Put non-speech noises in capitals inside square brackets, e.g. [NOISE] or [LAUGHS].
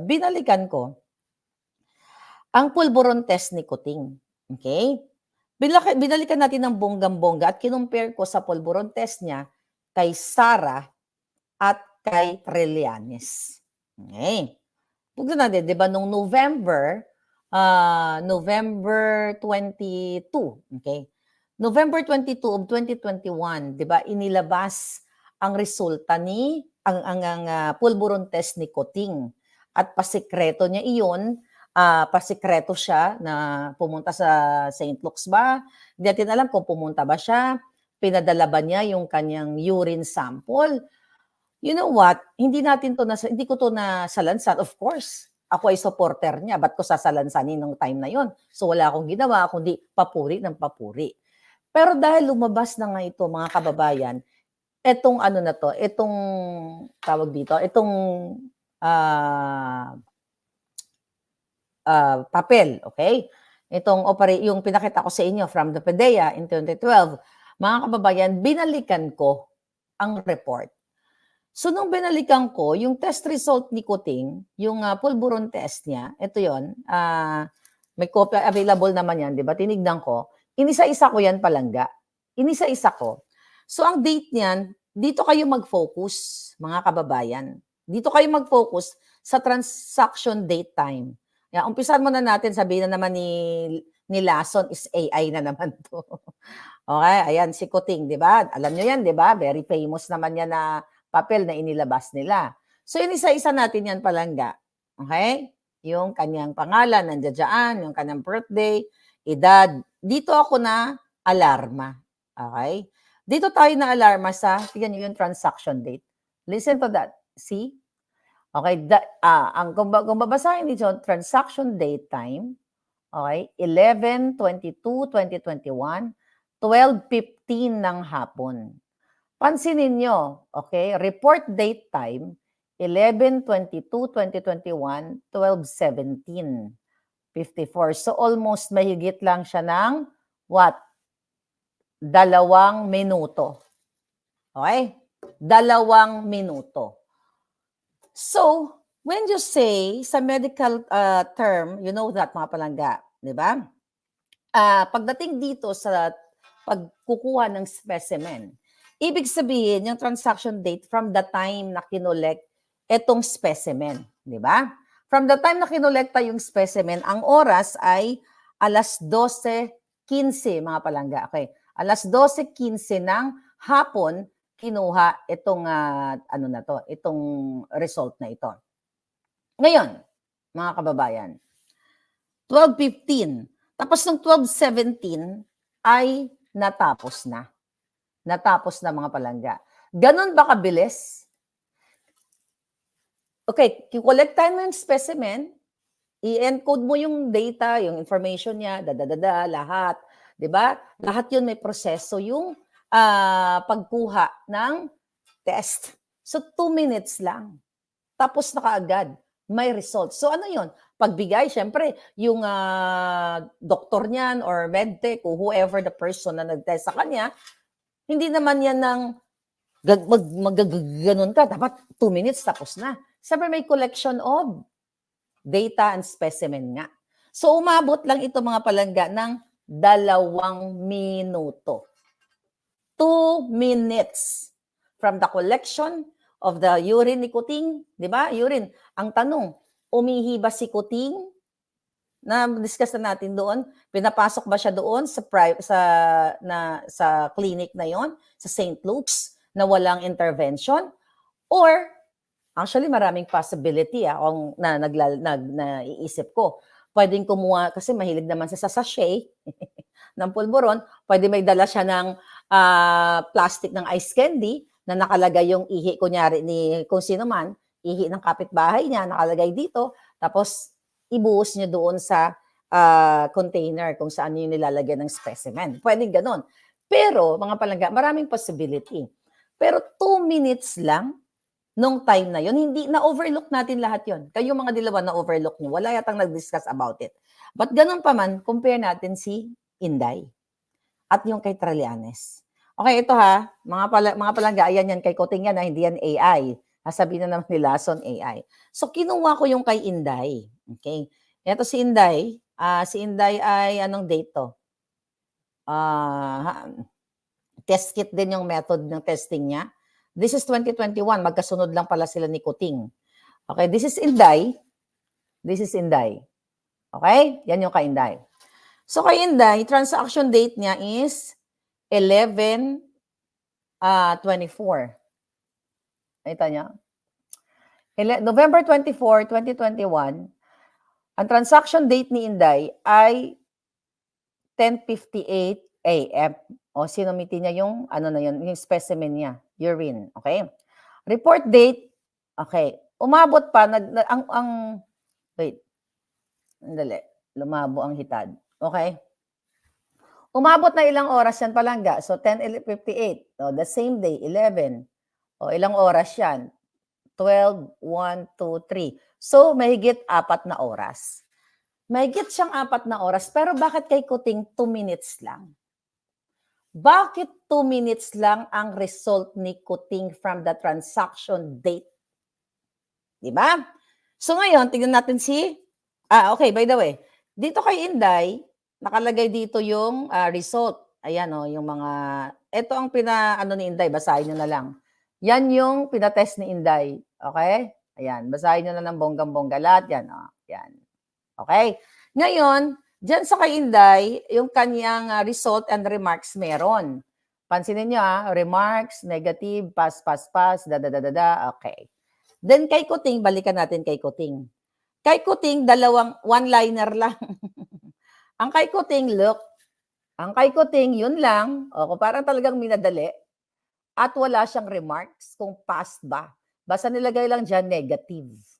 binalikan ko ang pulburon test ni Kuting. Okay? Binalikan natin ng bonggang-bongga at kinumpare ko sa pulburon test niya kay Sara at kay Trillanes. Okay. Tignan natin, di ba, nung November, ah, November 22, okay? November 22 of 2021, di ba, inilabas ang resulta ni, ang, ang, ang ah, pulburon test ni Kuting. At pasikreto niya iyon, ah, pasikreto siya na pumunta sa St. Luke's ba? Hindi natin alam kung pumunta ba siya, pinadala ba niya yung kanyang urine sample. You know what? Hindi natin to nasa, hindi ko to nasalansan. Of course, ako ay supporter niya. Ba't ko sasalansanin ng time na yon? So wala akong ginawa kundi papuri ng papuri. Pero dahil lumabas na nga ito mga kababayan, etong ano na to, etong tawag dito, etong ah ah, papel, okay? Itong opera- yung pinakita ko sa inyo from the PDEA in 2012, mga kababayan, binalikan ko ang report. So, nung binalikan ko, yung test result ni Kuting, yung uh, pulburon test niya, ito yon ah may copy available naman yan, di ba? Tinignan ko. Inisa-isa ko yan palangga. Inisa-isa ko. So, ang date niyan, dito kayo mag-focus, mga kababayan. Dito kayo mag-focus sa transaction date time. Yeah, umpisan muna natin, sabihin na naman ni, ni Lason is AI na naman [LAUGHS] to. okay, ayan, si Kuting, di ba? Alam nyo yan, di ba? Very famous naman yan na papel na inilabas nila. So, inisa-isa natin yan palangga. Okay? Yung kanyang pangalan, nandiyan yung kanyang birthday, edad. Dito ako na alarma. Okay? Dito tayo na alarma sa, tignan nyo yung transaction date. Listen to that. See? Okay, da, ah, ang kung, ba- kung babasahin dito, transaction date time, okay, 11-22-2021, 12.15 ng hapon. Pansinin nyo, okay, report date time, 11-22-2021, 12-17, 54. So almost mahigit lang siya ng what? Dalawang minuto. Okay? Dalawang minuto. So, when you say sa medical uh, term, you know that mga palangga, di ba? Ah, pagdating dito sa pagkukuha ng specimen, ibig sabihin yung transaction date from the time na kinolek etong specimen, di ba? From the time na kinolekta yung specimen, ang oras ay alas 12.15 mga palangga. Okay. Alas 12.15 ng hapon kinuha itong ah, ano na to, itong result na ito. Ngayon, mga kababayan, 12.15. Tapos ng 12.17 ay natapos na. Natapos na mga palangga. Ganon ba kabilis? Okay, kikolektahin mo yung specimen, i-encode mo yung data, yung information niya, dadadada, lahat. 'Di ba? Lahat yun may proseso yung ah, pagkuha ng test. So, two minutes lang. Tapos na kaagad, may result. So, ano yun? Pagbigay, syempre, yung ah, doktor niyan or medtech o whoever the person na nag-test sa kanya, hindi naman yan ng gag- mag, magaganon ka. Dapat two minutes, tapos na. Siyempre, may collection of data and specimen nga. So, umabot lang ito mga palangga ng dalawang minuto. Two minutes from the collection of the urine ni Kuting. Di ba? Urine. Ang tanong, umihi ba si Kuting? Na discuss na natin doon. Pinapasok ba siya doon sa sa na sa clinic na yon sa St. Luke's na walang intervention or actually maraming possibility ah, kung na nagla, nag naiisip ko. Pwedeng kumuha kasi mahilig naman sa sachet [LAUGHS] ng pulburon, pwede may dala siya ng ah, plastic ng ice candy na nakalagay yung ihi kunyari ni kung sino man, ihi ng kapitbahay niya nakalagay dito, tapos ibuhos niya doon sa ah, container kung saan yung nilalagay ng specimen. Pwede ganun. Pero, mga palangga, maraming possibility. Pero two minutes lang nung time na yon hindi na-overlook natin lahat yon Kayo mga dilawan na-overlook niyo. Wala yatang nag-discuss about it. But ganun pa man, compare natin si Inday at yung kay Tralianes. Okay, ito ha, mga, pala, mga palangga, ayan yan kay Koting yan, ha, hindi yan AI. Sasabihin na naman nila, Son AI. So, kinuha ko yung kay Inday. Okay? Ito si Inday. Ah, si Inday ay anong date to? Ah, test kit din yung method ng testing niya. This is 2021. Magkasunod lang pala sila ni Kuting. Okay, this is Inday. This is Inday. Okay? Yan yung kay Inday. So kay Inday, transaction date niya is 11 ah 24. Ito niya. Ele- November 24, 2021, ang transaction date ni Inday ay 10:58 AM. O sinumiti niya yung ano na yun, yung specimen niya, urine, okay? Report date, okay. Umabot pa nag na- ang ang wait. Andali, lumabo ang hitad. Okay? Umabot na ilang oras yan palangga. So 10:58. O the same day 11. O ilang oras yan? 12, 1, 2, 3. So mahigit apat na oras. Mahigit siyang apat na oras, pero bakit kay Kuting 2 minutes lang? Bakit 2 minutes lang ang result ni Kuting from the transaction date? Di ba? So ngayon, tingnan natin si, ah okay, by the way, dito kay Inday, nakalagay dito yung ah, result. Ayan o, yung mga, ito ang pina, ano ni Inday, basahin nyo na lang. Yan yung pinatest ni Inday. Okay? Ayan, basahin nyo na ng bonggang-bongga lahat. Yan, o. Yan. Okay? Ngayon, dyan sa kay Inday, yung kanyang ah, result and remarks meron. Pansinin nyo ah, remarks, negative, pass, pass, pass, da, da, da, da, da. Okay. Then kay Kuting, balikan natin kay Kuting. Kay Kuting, dalawang one-liner lang. [LAUGHS] ang kay Kuting, look. Ang kay Kuting, yun lang. O, parang talagang minadali. At wala siyang remarks kung past ba. Basta nilagay lang dyan negative.